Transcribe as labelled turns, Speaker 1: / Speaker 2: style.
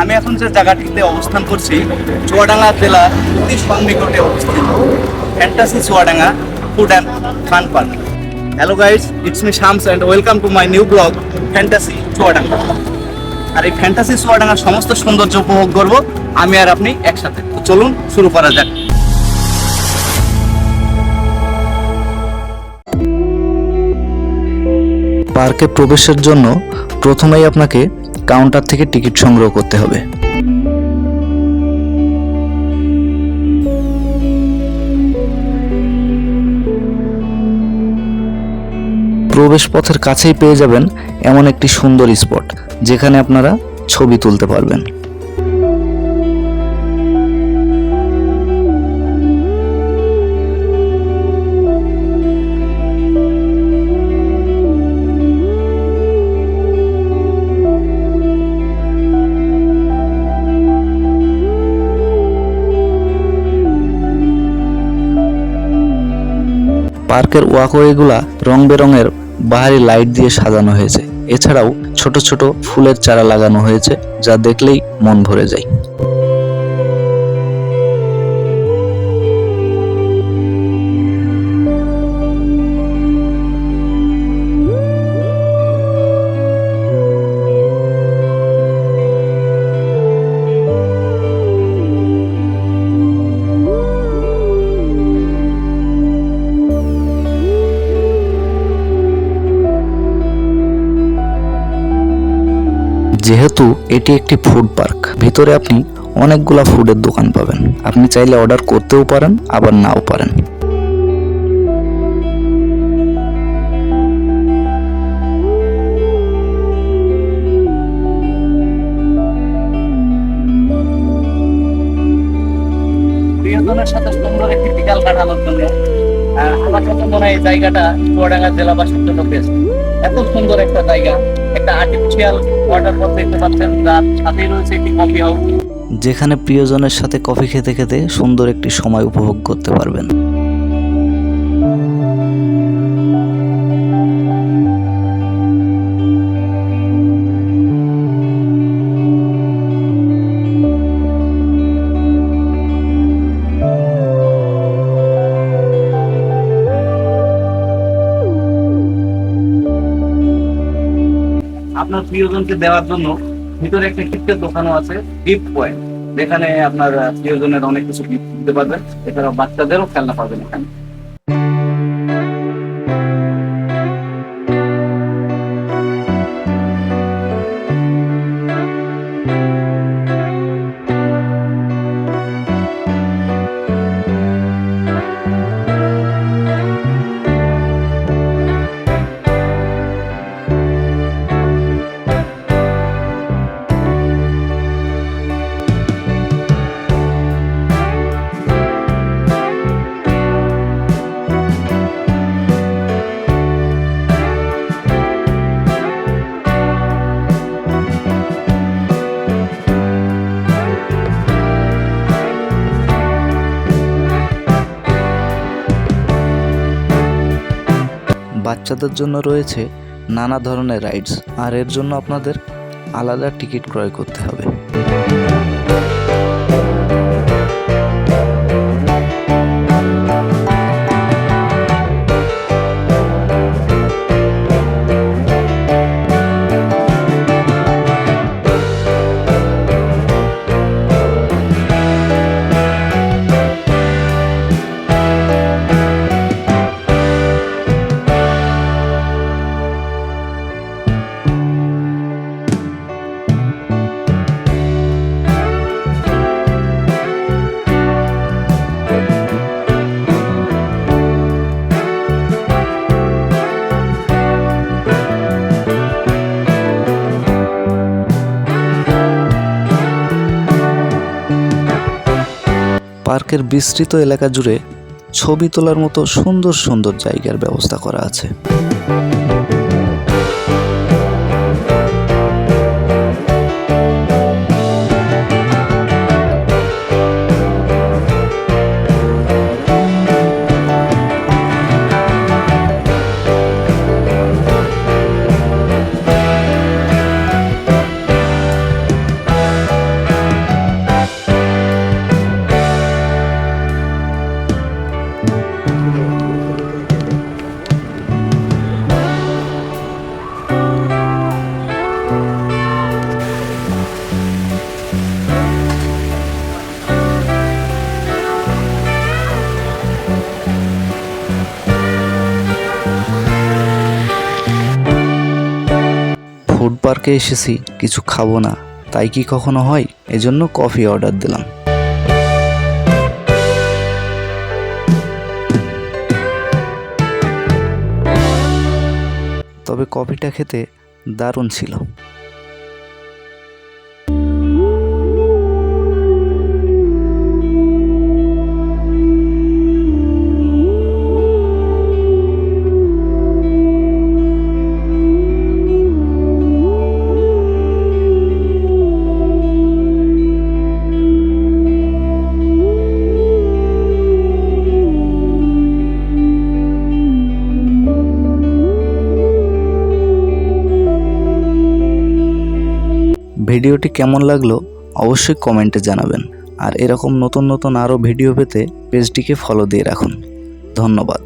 Speaker 1: আমি এখন যে জায়গাটিতে অবস্থান করছি, চুয়াডাঙ্গা জেলার অতি সন্নিকটে অবস্থিত। Fantasy Chuadanga food and fun park. Hello guys it's me Shams and welcome to my new blog fantasy Chuadanga. আর এই ফ্যান্টাসি চুয়াডাঙ্গার সমস্ত সৌন্দর্য উপভোগ করব আমি আর আপনি একসাথে। চলুন, শুরু করা যাক।
Speaker 2: পার্কে প্রবেশের জন্য প্রথমেই আপনাকে কাউন্টার থেকে টিকিট সংগ্রহ করতে হবে। প্রবেশ পথের কাছেই পেয়ে যাবেন এমন একটি সুন্দর স্পট যেখানে আপনারা ছবি তুলতে পারবেন। পার্কের ওয়াকওয়েগুলা রং বেরঙের বাহারি লাইট দিয়ে সাজানো হয়েছে। এছাড়াও ছোট ছোট ফুলের চারা লাগানো হয়েছে, যা দেখলেই মন ভরে যায়। যেহেতু এটি একটি ফুড পার্ক ভিতরে আপনি অনেকগুলা ফুডের দোকান পাবেন। আপনি চাইলে অর্ডার করতেও পারেন, আবার নাও পারেন।
Speaker 1: এই জায়গাটা চুয়াডাঙ্গা জেলাবাসীর জন্য বেস্ট এত সুন্দর একটা জায়গা। একটা আর্টিফিশিয়াল ওয়াটার ফল দেখতে পাচ্ছেন, যার সাথেই রয়েছে একটি কফি হাউস
Speaker 2: যেখানে প্রিয়জনের সাথে কফি খেতে খেতে সুন্দর একটি সময় উপভোগ করতে পারবেন।
Speaker 1: আপনার প্রিয়জনকে দেওয়ার জন্য ভিতরে একটা গিফটের দোকানও আছে গিফট পয়েন্ট যেখানে আপনার প্রিয়জনের অনেক কিছু গিফট দিতে পারবেন এছাড়াও বাচ্চাদেরও খেলনা পাবেন এখানে।
Speaker 2: বাচ্চাদের জন্য রয়েছে নানা ধরনের রাইডস আর এর জন্য আপনাদের আলাদা টিকিট ক্রয় করতে হবে। পার্কের বিস্তৃত এলাকা জুড়ে ছবি তোলার মতো সুন্দর সুন্দর জায়গার ব্যবস্থা করা আছে। পার্কে এসেছি, কিছু খাব না। তাই কি কখনো হয়? এজন্য কফি অর্ডার দিলাম। তবে কফিটা খেতে দারুণ ছিল। ভিডিওটি কেমন লাগল অবশ্যই কমেন্টে জানাবেন। আর এরকম নতুন নতুন আরও ভিডিও পেতে পেজটিকে ফলো দিয়ে রাখুন। ধন্যবাদ।